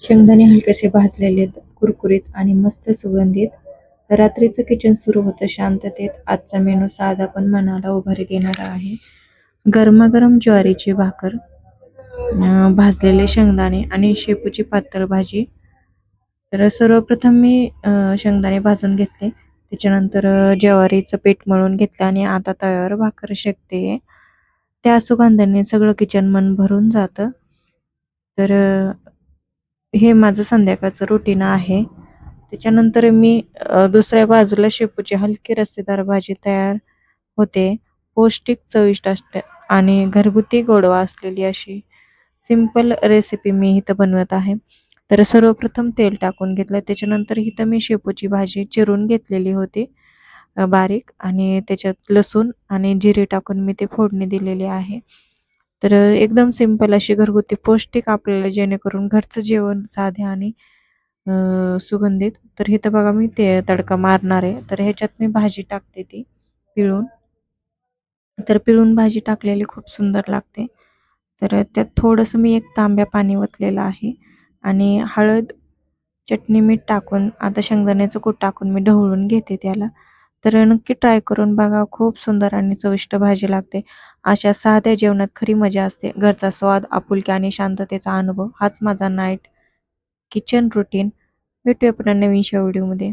शेंगदाणे हलकेसे भाजलेले कुरकुरीत आणि मस्त सुगंधित. रात्रीचं किचन सुरू होतं शांततेत. आजचा मेनू साधा पण मनाला उभारी देणारा आहे. गरमागरम ज्वारीची भाकर अं, भाजलेले शेंगदाणे आणि शेपूची पातळ भाजी. तर सर्वप्रथम मी अं, शेंगदाणे भाजून घेतले. त्याच्यानंतर अं, ज्वारीचं पीठ मळून घेतलं आणि आता तव्यावर भाकर शेकते. त्या सुगंधाने सगळं किचन मन भरून जातं. तर अं, हे माझं संध्याकाळचं रुटीन आहे. त्याच्यानंतर मी दुसऱ्या बाजूला शेपूची हलकी रस्सेदार भाजी तयार होते. पौष्टिक चविष्ट असते आणि घरगुती गोडवा असलेली अशी सिंपल रेसिपी मी इथं बनवत आहे. तर सर्वप्रथम तेल टाकून घेतलं. त्याच्यानंतर इथं मी शेपूची भाजी चिरून घेतलेली होती बारीक आणि त्याच्यात लसूण आणि जिरे टाकून मी ते फोडणी दिलेली आहे. तर एकदम सिंपल अशी घरगुती पौष्टिक आपल्याला जेणेकरून घरचं जेवण साधे आणि सुगंधित. तर हे तर बघा मी ते तडका मारणार आहे. तर ह्याच्यात मी भाजी टाकते ती पिळून. तर पिळून भाजी टाकलेली खूप सुंदर लागते. तर त्यात थोडंसं मी एक तांब्या पाणी ओतलेलं आहे आणि हळद चटणी मीठ टाकून आता शेंगदाण्याचं कूट टाकून मी ढवळून घेते त्याला. तर नक्की ट्राय करून बघा. खूप सुंदर आणि चविष्ट भाजी लागते. अशा साध्या जेवणात खरी मजा असते. घरचा स्वाद आपुलकी आणि शांततेचा अनुभव हाच माझा नाईट किचन रुटीन भेटूया पुन्हा नवीनशा व्हिडिओमध्ये